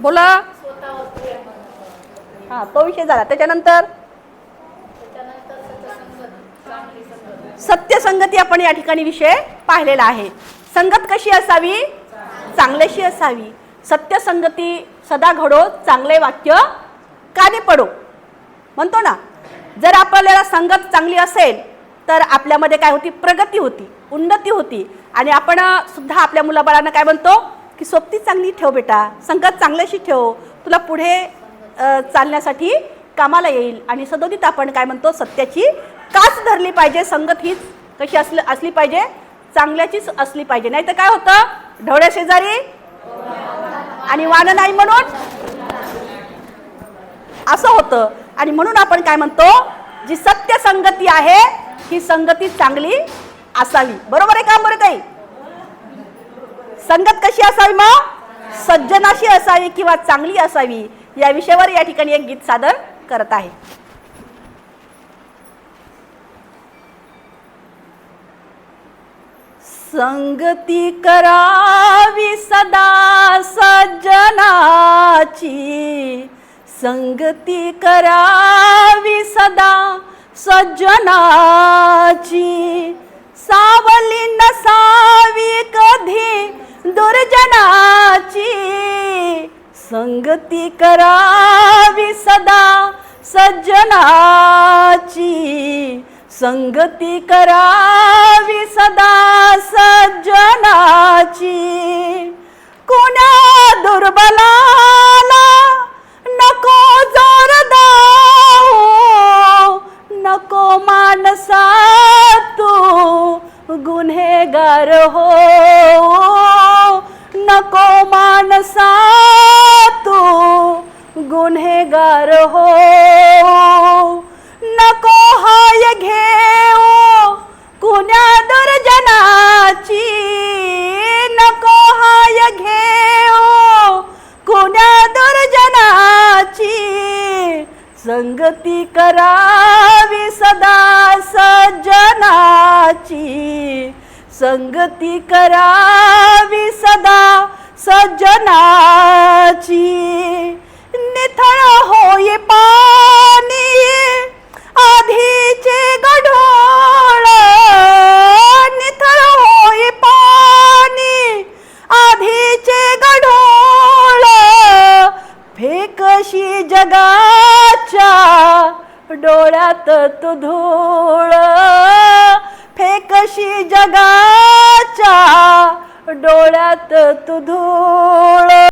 बोला. हा तो विषय झाला. त्याच्यानंतर? सत्यसंगती आपण या ठिकाणी विषय पाहिलेला आहे. संगत कशी असावी? चांगल्याशी असावी. सत्यसंगती सदा घडो चांगले वाक्य काने पडो. म्हणतो ना जर आपल्याला संगत चांगली असेल तर आपल्यामध्ये काय होती? प्रगती होती उन्नती होती. आणि आपण सुद्धा आपल्या मुलाबाळांना काय म्हणतो? की सोबती चांगली ठेव बेटा संगत चांगल्याशी ठेव. तुला पुढे चालण्यासाठी कामाला येईल. आणि सदोदित आपण काय म्हणतो सत्याची काच धरली पाहिजे संगत हीच कशी असली असली पाहिजे चांगल्याचीच असली पाहिजे. नाही तर काय होतं? ढवळ्या शेजारी आणि वान नाही म्हणून असं होतं. आणि म्हणून आपण काय म्हणतो जी सत्य संगती आहे ही संगती चांगली असावी. बरोबर आहे का बरं ताई संगत कशी असावी मग? सज्जनाशी असावी किंवा चांगली असावी? या विषयावर या ठिकाणी एक गीत सादर करत आहे. संगती करावी सदा सज्जनाची. संगती करावी सदा सज्जनाची. सावली नसावी कधी? दुर्जनाची संगती करावी सदा सज्जनाची संगती करावी सदा सज्जनाची. कोण्या दुर्बलाला नको जोर नको मानसा तू गुन्हेगार हो कसा तो गुन्हेगार हो. नको हाय घेऊ कुण्या दुर्जनाची. नको हाय घेऊ कुण्या दुर्जनाची. संगती करावी सदा सज्जनाची. संगती करावी सदा सज्जनाची निथळ होय पाणी आधीचे गढोळ निथळ होय पाणी आधीचे गढोळ फेकशी जगाच्या डोळ्यात तू धूळ फेकशी जगाच्या डोळ्यात तू धूळ